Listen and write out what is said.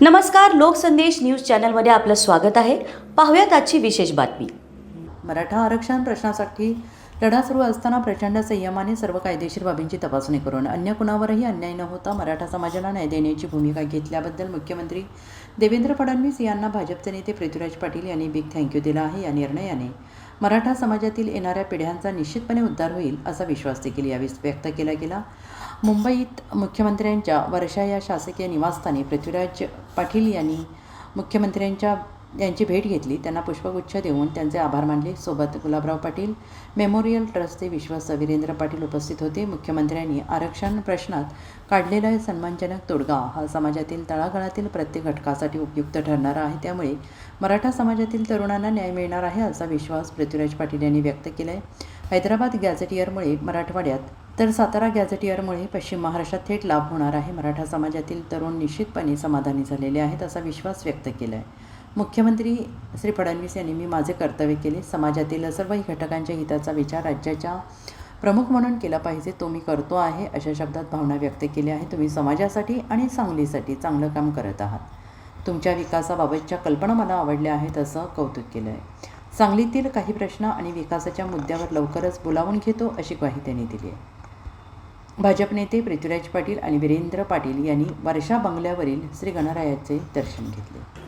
नमस्कार लोकसंदेश न्यूज चॅनलमध्ये आपलं स्वागत आहे. पाहूयात आजची विशेष बातमी. मराठा आरक्षण प्रश्नासाठी लढा सुरू असताना प्रचंड संयमाने सर्व कायदेशीर बाबींची तपासणी करून अन्य कुणावरही अन्याय न होता मराठा समाजाला न्याय देण्याची भूमिका घेतल्याबद्दल मुख्यमंत्री देवेंद्र फडणवीस यांना भाजपचे नेते पृथ्वीराज पाटील यांनी बिग थँक्यू दिला आहे या निर्णयाने. मराठा समाजातील येणाऱ्या पिढ्यांचा निश्चितपणे उद्धार होईल असा विश्वास देखील यावेळी व्यक्त केला गेला. मुंबईत मुख्यमंत्र्यांच्या वर्षा या शासकीय निवासस्थानी पृथ्वीराज पाटील यांनी मुख्यमंत्र्यांच्या यांची भेट घेतली. त्यांना पुष्पगुच्छ देऊन त्यांचे आभार मानले. सोबत गुलाबराव पाटील मेमोरियल ट्रस्टचे विश्वस्त वीरेंद्र पाटील उपस्थित होते. मुख्यमंत्र्यांनी आरक्षण प्रश्नात काढलेला सन्मानजनक तोडगा. हा समाजातील तळागाळातील प्रत्येक घटकासाठी उपयुक्त ठरणारा आहे. त्यामुळे मराठा समाजातील तरुणांना न्याय मिळणार आहे असा विश्वास पृथ्वीराज पाटील यांनी व्यक्त केला आहे हैदराबाद गॅझेटियरमुळे मराठवाड्यात तर सातारा गॅझेटियरमुळे पश्चिम महाराष्ट्रात थेट लाभ होणार आहे. मराठा समाजातील तरुण निश्चितपणे समाधानी झालेले आहेत असा विश्वास व्यक्त केला आहे मुख्यमंत्री श्री फडणवीस यांनी मी माझे कर्तव्य केले. समाजातील सर्वही घटकांच्या हिताचा विचार राज्याच्या प्रमुख म्हणून केला पाहिजे. तो मी करतो आहे अशा शब्दात भावना व्यक्त केल्या आहे तुम्ही समाजासाठी आणि सांगलीसाठी चांगलं काम करत आहात. तुमच्या विकासाबाबतच्या कल्पना मला आवडल्या आहेत असं कौतुक केलं आहे. सांगलीतील काही प्रश्न आणि विकासाच्या मुद्द्यावर लवकरच बोलावून घेतो अशी ग्वाही त्यांनी दिली आहे. भाजप नेते पृथ्वीराज पाटील आणि वीरेंद्र पाटील यांनी वर्षा बंगल्यावरील श्री गणरायाचे दर्शन घेतले.